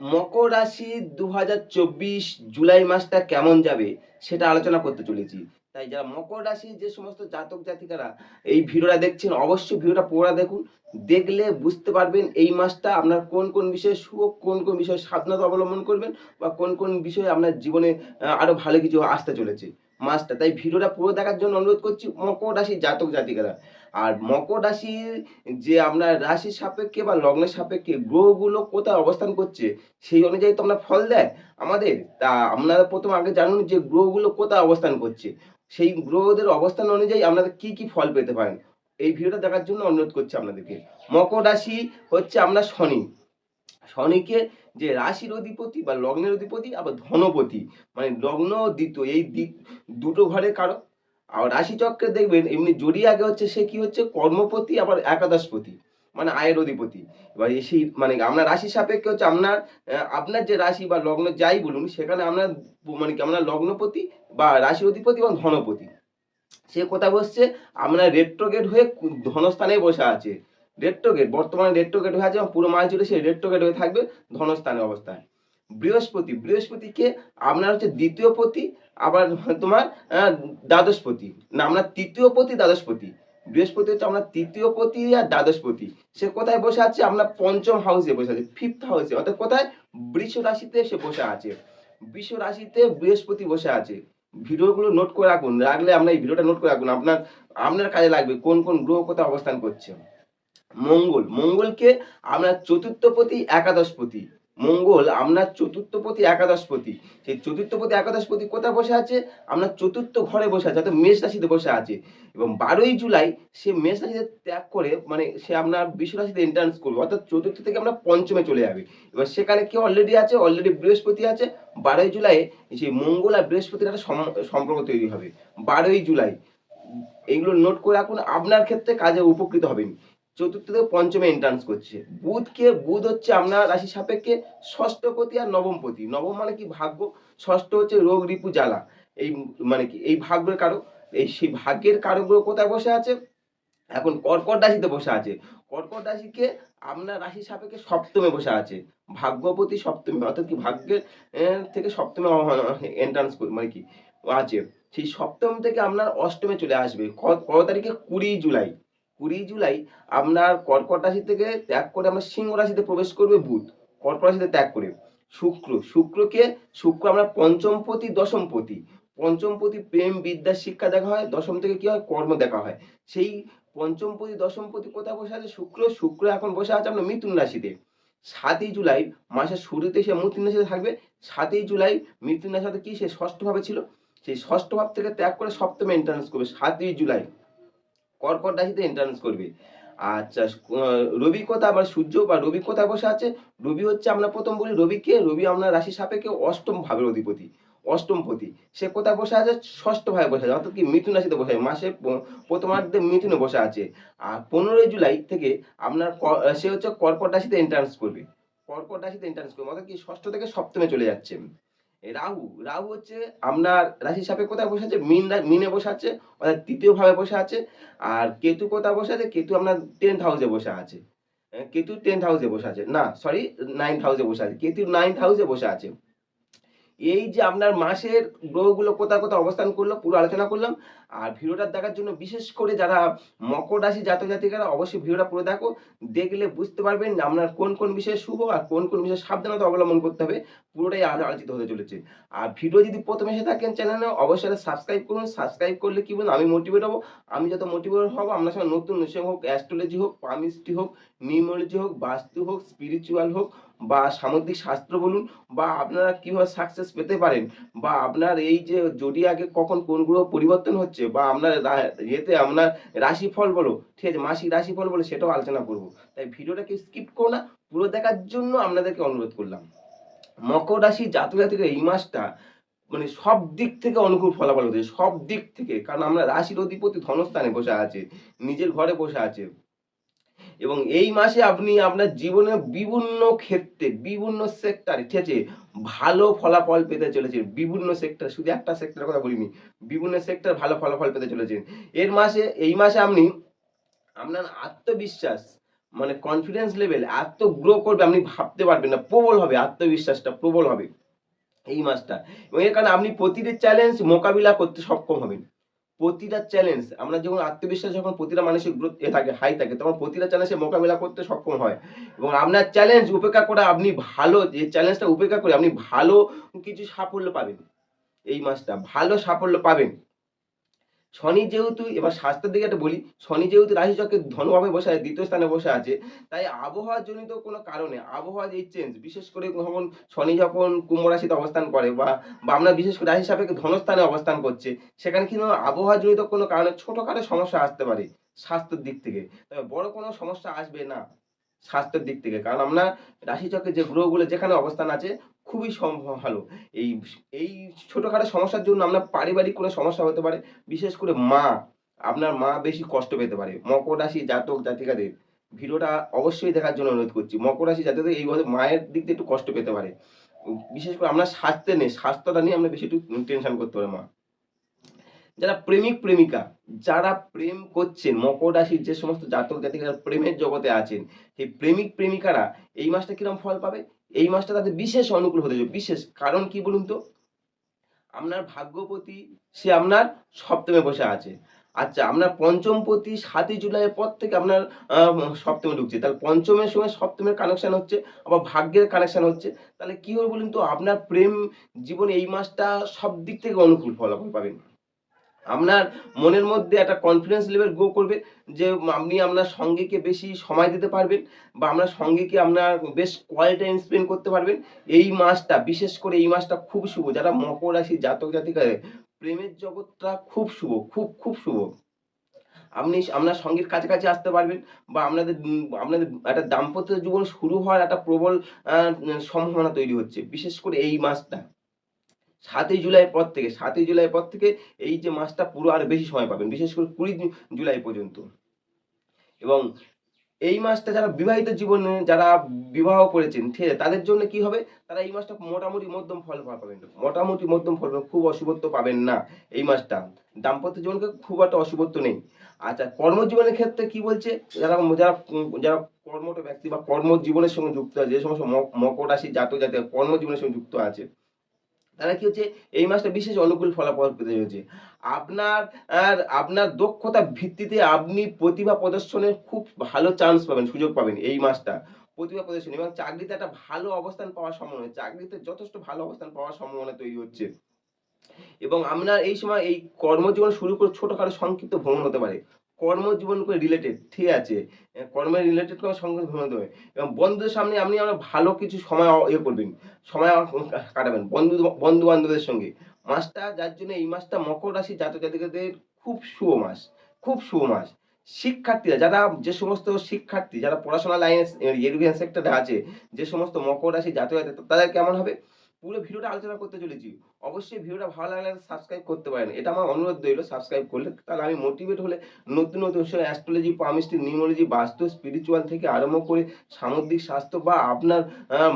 মকর রাশি দু হাজার চব্বিশ জুলাই মাসটা কেমন যাবে সেটা আলোচনা করতে চলেছি। তাই যারা মকর রাশি যে সমস্ত জাতক জাতিকারা এই ভিডিওটা দেখছেন, অবশ্যই ভিডিওটা পড়া দেখুন। দেখলে বুঝতে পারবেন এই মাসটা আপনার কোন কোন বিষয়ে শুভ, কোন কোন বিষয়ে সাবধানতা অবলম্বন করবেন বা কোন কোন বিষয়ে আপনার জীবনে আরও ভালো কিছু আসতে চলেছে। মাসটা। তাই ভিডিওটা পুরো দেখার জন্য অনুরোধ করছি মকর রাশির জাতক জাতিকারা। আর মকর রাশির যে আপনার রাশির সাপেক্ষে বা লগ্নের সাপেক্ষে গ্রহগুলো কোথায় অবস্থান করছে, সেই অনুযায়ী তো আমরা ফল দেয় আমাদের, তা আপনারা প্রথম আগে জানুন যে গ্রহগুলো কোথায় অবস্থান করছে। সেই গ্রহদের অবস্থান অনুযায়ী আপনারা কি কি ফল পেতে পারেন। এই ভিডিওটা দেখার জন্য অনুরোধ করছি আপনাদেরকে। মকর রাশি হচ্ছে আমরা শনি। শনিকে যে রাশির অধিপতি বা লগ্নের অধিপতি, আবার ধনপতি। মানে লগ্ন দ্বিতীয়, এই দি- দুটো ঘরে কারও। আর রাশিচক্রে দেখবেন, এমনি জড়ি আগে হচ্ছে সে কি হচ্ছে, কর্মপতি, আবার একাদশপতি মানে আয়ের অধিপতি। এবার সেই মানে আপনার রাশি সাপেক্ষে হচ্ছে আপনার আপনার যে রাশি বা লগ্ন যাই বলুন, সেখানে আপনার মানে কি আপনার লগ্নপতি বা রাশি অধিপতি এবং ধনপতি। সে কোথায় বসছে আপনার রেট্রোগেট হয়ে ধনস্থানে বসে আছে। রেট্রোগেট বর্তমানে রেট্রোগেট হয়ে আছে এবং পুরো মাস জুড়ে সে রেট্রোগেট হয়ে থাকবে ধনস্থানে অবস্থায়। বৃহস্পতি, বৃহস্পতিকে আপনার হচ্ছে দ্বিতীয় পতি, আবার তোমার দ্বাদশপতি। না আপনার তৃতীয় পতি, দ্বাদশপতি। বৃহস্পতি হচ্ছে আপনার তৃতীয় পতি আর দ্বাদশপতি। সে কোথায় বসে আছে? আপনার পঞ্চম হাউসে বসে আছে ফিফথ হাউসে অর্থাৎ কোথায়? বৃষ রাশিতে সে বসে আছে। বৃষ রাশিতে বৃহস্পতি বসে আছে। ভিডিওগুলো নোট করে রাখুন। রাখলে আপনার এই ভিডিওটা নোট করে রাখুন। আপনার আপনার কাজে লাগবে কোন কোন গ্রহ কোথায় অবস্থান করছে। মঙ্গল। মঙ্গলকে আপনার চতুর্থপতি, একাদশপতি। মঙ্গল আপনার চতুর্থপতি, একাদশপতি। সেই চতুর্থপতি, একাদশপতি কোথায় বসে আছে? আপনার চতুর্থ ঘরে বসে আছে, অর্থাৎ মেষ রাশিতে বসে আছে। এবং বারোই জুলাই সে মেষ রাশিতে ত্যাগ করে মানে সে আপনার বিশ্ব রাশিতে এন্ট্রান্স করবে। অর্থাৎ চতুর্থ থেকে আমরা পঞ্চমে চলে যাবে। এবার সেখানে কি অলরেডি আছে? অলরেডি বৃহস্পতি আছে। বারোই জুলাই সেই মঙ্গল আর বৃহস্পতির একটা সম- সম্পর্ক তৈরি হবে। বারোই জুলাই। এইগুলো নোট করে রাখুন। আপনার ক্ষেত্রে কাজে উপকৃত হবেন। চতুর্থ থেকে পঞ্চমে এন্ট্রান্স করছে। বুধকে, বুধ হচ্ছে আপনার রাশি সাপেক্ষে ষষ্ঠপতি আর নবমপতি। নবম মানে কি ভাগ্য? ষষ্ঠ হচ্ছে রোগ, রিপু, জ্বালা। এই মানে কি, এই ভাগ্যের কারও এই সেই ভাগ্যের কারকগুলো কোথায় বসে আছে? এখন কর্কট রাশিতে বসে আছে। কর্কট রাশিকে আপনার রাশি সাপেক্ষে সপ্তমে বসে আছে। ভাগ্যপতি সপ্তমে, অর্থাৎ কি ভাগ্যের থেকে সপ্তমে এন্ট্রান্স মানে কি, আছে। সেই সপ্তম থেকে আপনার অষ্টমে চলে আসবে। কত তারিখে কুড়ি জুলাই। কুড়ি জুলাই আপনার কর্কট রাশি থেকে ত্যাগ করে আমরা সিংহ রাশিতে প্রবেশ করবে বুধ। কর্কট রাশিতে ত্যাগ করে। শুক্র। শুক্রকে, শুক্র আমরা পঞ্চমপতি দশমপতি পঞ্চমপতি প্রেম, বিদ্যা, শিক্ষা দেখা হয়। দশম থেকে কি হয়? কর্ম দেখা হয়। সেই পঞ্চমপতি দশমপতি কোথায় বসে আছে? শুক্র। শুক্র এখন বসে আছে আপনার মিথুন রাশিতে। সাতই জুলাই মাসের শুরুতে সে মিথুন রাশিতে থাকবে। সাতই জুলাই মিথুন রাশিতে কি? সে ষষ্ঠ ভাবে ছিল। সেই ষষ্ঠ ভাব থেকে ত্যাগ করে সপ্তমে এন্ট্রান্স করবে, সাতই জুলাই। কর্কট রাশিতে এন্ট্রান্স করবে। আচ্ছা রবি কোথায় আবার সূর্য বা রবি কোথায় বসে আছে? রবি হচ্ছে আমরা প্রথম বলি রবিকে, রবি আপনার রাশি সাপেক্ষে অষ্টম ভাবের অধিপতি, অষ্টমপতি। সে কোথায় বসে আছে? ষষ্ঠ ভাবে বসে আছে, অর্থাৎ কি মিথুন রাশিতে বসে মাসে প্রথমার্ধে মিথুনে বসে আছে। আর পনেরোই জুলাই থেকে আপনার সে হচ্ছে কর্কট রাশিতে এন্ট্রান্স করবে। কর্কট রাশিতে এন্ট্রান্স করবে, অর্থাৎ কি ষষ্ঠ থেকে সপ্তমে চলে যাচ্ছে। রাহু রাহু হচ্ছে আপনার রাশি সাপে কোথায় বসে আছে? মিন মিনে বসে আছে, অর্থাৎ তৃতীয় ভাবে বসে আছে। আর কেতু কোথায় বসে আছে? কেতু আপনার টেন্থ হাউসে বসে আছে। কেতু টেন্থ হাউসে বসে আছে। না সরি নাইন্থ হাউসে বসে আছে। কেতু নাইন্থ হাউসে বসে আছে। এই যে আপনার মাসের গ্রহগুলো কোথায় কোথায় অবস্থান করল, পুরো আলোচনা করলাম। আর ভিডিওটা দেখার জন্য বিশেষ করে যারা মকর রাশি জাতক জাতিকারা অবশ্যই ভিডিওটা পুরো দেখো, দেখলে বুঝতে পারবেন আপনার কোন কোন বিষয়ে শুভ আর কোন কোন বিষয়ে সাবধানতা অবলম্বন করতে হবে, পুরোটাই আলোচিত হতে চলেছে। আর ভিডিও যদি প্রথমে এসে থাকেন চ্যানেলে, অবশ্যই সাবস্ক্রাইব করুন। সাবস্ক্রাইব করলে কি বলুন? আমি মোটিভেট হব। আমি যত মোটিভেট হব, আপনার সঙ্গে নতুন বিষয় হোক অ্যাস্ট্রোলজি হোক পামিস্ট্রি হোক নিউমোলজি হোক, বাস্তু হোক স্পিরিচুয়াল হোক, বা সামুদ্রিক শাস্ত্র বলুন, বা আপনারা কীভাবে সাকসেস পেতে পারেন, বা আপনার এই যে জডিয়াকে কখন কোন গ্রহ পরিবর্তন হচ্ছে বা আপনার ইয়েতে আপনার রাশিফল বলো, ঠিক আছে, মাসিক রাশিফল বলো সেটাও আলোচনা করব। তাই ভিডিওটাকে স্কিপ করো না, পুরো দেখার জন্য আপনাদেরকে অনুরোধ করলাম। মকর রাশি জাতক জাতিকা এই মাসটা মানে সব দিক থেকে অনুকূল ফলাফল হতে সব দিক থেকে। কারণ আমরা রাশির অধিপতি ধনস্থানে বসে আছে, নিজের ঘরে বসে আছে। এবং এই মাসে আপনি আপনার জীবনের বিভিন্ন ক্ষেত্রে, বিভিন্ন সেক্টরে ঠিক আছে? ভালো ফলাফল পেতে চলেছেন। বিভিন্ন সেক্টর শুধু একটা সেক্টরের কথা বলিনি, বিভিন্ন সেক্টর ভালো ফলাফল পেতে চলেছেন। এর মাসে, এই মাসে আপনি আপনার আত্মবিশ্বাস মানে কনফিডেন্স লেভেল এত গ্রো করবে, আপনি ভাবতে পারবেন না, প্রবল হবে, আত্মবিশ্বাসটা প্রবল হবে এই মাসটা। এবং এর কারণে আপনি প্রতিটি চ্যালেঞ্জ মোকাবিলা করতে সক্ষম হবেন। প্রতিটা চ্যালেঞ্জ আমরা যখন আত্মবিশ্বাস যখন প্রতিটা মানুষের গ্রোথ এ থাকে হাই থাকে, তখন প্রতিটা চ্যালেঞ্জে মোকাবিলা করতে সক্ষম হয়। এবং আপনার চ্যালেঞ্জ উপেক্ষা করে আপনি ভালো, যে চ্যালেঞ্জটা উপেক্ষা করে আপনি ভালো কিছু সাফল্য পাবেন। এই মাসটা ভালো সাফল্য পাবেন। শনি যেহেতু, এবার স্বাস্থ্যের দিকে একটা বলি, শনি যেহেতু রাশিচক্রে ধনুভাবে বসে আছে, দ্বিতীয় স্থানে বসে আছে, তাই আবহাওয়া জনিত কোনো কারণে আবহাওয়ার এই চেঞ্জ বিশেষ করে যখন শনি যখন কুম্ভ রাশিতে অবস্থান করে বা বা আমরা বিশেষ করে রাশি সাপেক্ষে ধনস্থানে অবস্থান করছে, সেখানে কিন্তু আবহাওয়া জনিত কোনো কারণে ছোটোখাটো সমস্যা আসতে পারে স্বাস্থ্যের দিক থেকে। তবে বড় কোনো সমস্যা আসবে না স্বাস্থ্যের দিক থেকে, কারণ আপনার রাশিচক্রে যে গ্রহগুলো যেখানে অবস্থান আছে খুবই ভালো। এই এই ছোটোখাটো সমস্যার জন্য আপনার পারিবারিক কোনো সমস্যা হতে পারে। বিশেষ করে মা, আপনার মা বেশি কষ্ট পেতে পারে। মকর রাশি জাতক জাতিকাদের। ভিডিওটা অবশ্যই দেখার জন্য অনুরোধ করছি। মকর রাশি জাতকদের এইভাবে মায়ের দিক দিয়ে একটু কষ্ট পেতে পারে। বিশেষ করে আপনার স্বাস্থ্যে নেই, স্বাস্থ্যটা নিয়ে আমরা বেশি একটু টেনশন করতে পারে মা। যারা প্রেমিক, প্রেমিকা, যারা প্রেম করছেন, মকর রাশির যে সমস্ত জাতক জাতিকারা প্রেমের জগতে আছেন, সেই প্রেমিক, প্রেমিকারা এই মাসটা কীরকম ফল পাবে? এই মাসটা তাদের বিশেষ অনুকূল হতে যাবে বিশেষ কারণ কি বলুন তো? আপনার ভাগ্যপতি, সে আপনার সপ্তমে বসে আছে। আচ্ছা আপনার পঞ্চমপতি সাতই জুলাইয়ের পর থেকে আপনার সপ্তমে ঢুকছে। তাহলে পঞ্চমের সঙ্গে সপ্তমের কানেকশান হচ্ছে, আবার ভাগ্যের কানেকশান হচ্ছে। তাহলে কি হবে বলুন তো? আপনার প্রেম জীবনে এই মাসটা সব দিক থেকে অনুকূল ফলাফল পাবেন। আপনার মনের মধ্যে একটা কনফিডেন্স লেভেল গ্রো করবে যে আপনি আপনার সঙ্গীকে বেশি সময় দিতে পারবেন বা আপনার সঙ্গীকে আপনার বেশ কোয়ালিটি টাইম স্পেন্ড করতে পারবেন। এই মাসটা, বিশেষ করে এই মাসটা খুব শুভ। যারা মকর রাশি, জাতক জাতিকা প্রেমের জগৎটা খুব শুভ, খুব খুব শুভ। আপনি আপনার সঙ্গীর কাছাকাছি আসতে পারবেন বা আপনাদের আপনাদের একটা দাম্পত্য জীবন শুরু হওয়ার একটা প্রবল সম্ভাবনা তৈরি হচ্ছে, বিশেষ করে এই মাসটা। সাতই জুলাই পর থেকে, সাতই জুলাই পর থেকে এই যে মাসটা পুরো আর বেশি সময় পাবেন, বিশেষ করে কুড়ি জুলাই পর্যন্ত। এবং এই মাসটা যারা বিবাহিত জীবনে যারা বিবাহ করেছেন, ঠিক আছে, তাদের জন্য কি হবে? তারা এই মাসটা মোটামুটি মধ্যম ফল পাবেন। মোটামুটি মধ্যম ফল খুব অশুভত্ব পাবেন না এই মাসটা। দাম্পত্য জীবনকে খুব একটা অশুভত্ব নেই। আচ্ছা কর্মজীবনের ক্ষেত্রে কি বলছে? যারা যারা যারা কর্মটা ব্যক্তি বা কর্মজীবনের সঙ্গে যুক্ত আছে, যে সমস্ত মক- মকর রাশি জাতক জাতীয় কর্মজীবনের সঙ্গে যুক্ত আছে তারা কি হচ্ছে? এই মাসটা বিশেষ অনুকূল ফলাফল পেতে হচ্ছে আপনার আপনার দক্ষতা ভিত্তিতে আপনি প্রতিভা প্রদর্শনের খুব ভালো চান্স পাবেন, সুযোগ পাবেন এই মাসটা। প্রতিভা প্রদর্শন এবং চাকরিতে একটা ভালো অবস্থান পাওয়ার সম্ভাবনা, চাকরিতে যথেষ্ট ভালো অবস্থান পাওয়ার সম্ভাবনা তৈরি হচ্ছে। এবং আপনার এই সময় এই কর্মজীবন শুরু করে ছোটখাটো সংক্ষিপ্ত ভ্রমণ হতে পারে। কর্মজীবন করে রিলেটেড ঠিক আছে? কর্মের রিলেটেড কোনো সংক্ষিপ্ত ভ্রমণ পারে এবং বন্ধুদের সামনে আপনি আমরা ভালো কিছু সময় ইয়ে করবেন, সময় কাটাবেন বন্ধু বন্ধু বান্ধবদের সঙ্গে। মাসটা যার জন্য এই মাসটা মকর রাশি জাতক জাতিকাদের খুব শুভ মাস, খুব শুভ মাস। শিক্ষার্থীরা যারা যে সমস্ত শিক্ষার্থী, যারা পড়াশোনা লাইনে এডুকেশন সেক্টরে আছে, যে সমস্ত মকর রাশি জাতিক তাদের কেমন হবে? পুরো ভিডিওটা আলোচনা করতে চলেছি। অবশ্যই ভিডিওটা ভালো লাগলে সাবস্ক্রাইব করতে পারেন। এটা আমার অনুরোধ রইল সাবস্ক্রাইব করলে তাহলে আমি মোটিভেট হলে নতুন নতুন সব অ্যাস্ট্রোলজি পামিস্ট্রি নিউমোলজি বাস্তু স্পিরিচুয়াল থেকে আরম্ভ করে সামুদ্রিক স্বাস্থ্য বা আপনার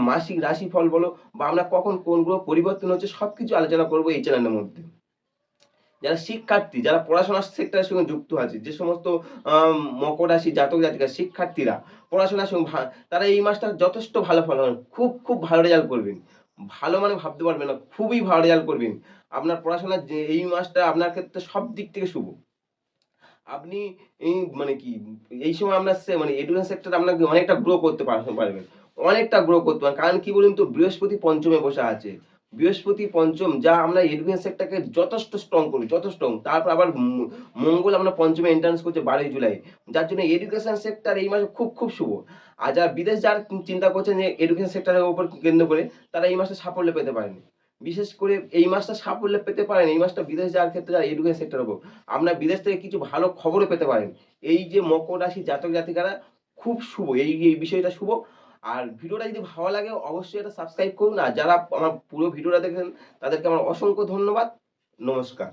মাসিক রাশিফল বলো বা আপনার কখন কোন গ্রহ পরিবর্তন হচ্ছে সব কিছু আলোচনা করব এই চ্যানেলের মধ্যে। যারা শিক্ষার্থী, যারা পড়াশোনার সেক্টরের সঙ্গে যুক্ত আছে, যে সমস্ত মকর রাশি, জাতক, জাতিকা, শিক্ষার্থীরা, পড়াশোনার সঙ্গে তারা এই মাসটা যথেষ্ট ভালো ফল। খুব খুব ভালো রেজাল্ট করবেন। ভালো মানে ভাবতে পারবেন না, খুবই ভালো রেজাল্ট করবেন আপনার পড়াশোনার যে এই মাসটা আপনার ক্ষেত্রে সব দিক থেকে শুভ। আপনি এই মানে কি, এই সময় আপনার মানে এডুকেশন সেক্টর আপনাকে অনেকটা গ্রো করতে পার- পারবেন। অনেকটা গ্রো করতে পারেন কারণ কি বলুন তো, বৃহস্পতি পঞ্চমে বসে আছে। বৃহস্পতি পঞ্চম, যা আমরা এডুকেশন সেক্টরকে যথেষ্ট স্ট্রং করবে যত স্ট্রং তারপর আবার মঙ্গল আমরা পঞ্চমে এন্ট্রান্স করছে বারোই জুলাই। যার জন্য এডুকেশন সেক্টর এই মাসে খুব খুব শুভ। আর যারা বিদেশ যারা চিন্তা করছেন যে এডুকেশন সেক্টরের উপর কেন্দ্র করে, তারা এই মাসে সাফল্য পেতে পারেন। বিশেষ করে এই মাসটা সাফল্য পেতে পারেন, এই মাসটা বিদেশ যাওয়ার ক্ষেত্রে যারা এডুকেশন সেক্টরের উপর আপনার বিদেশ থেকে কিছু ভালো খবরও পেতে পারেন। এই যে মকর রাশি জাতক জাতিকারা খুব শুভ, এই এই বিষয়টা শুভ। আর ভিডিওটা যদি ভালো লাগে, অবশ্যই এটা সাবস্ক্রাইব করুন। আর যারা আমার পুরো ভিডিওটা দেখেন তাদেরকে আমার অসংখ্য ধন্যবাদ। নমস্কার।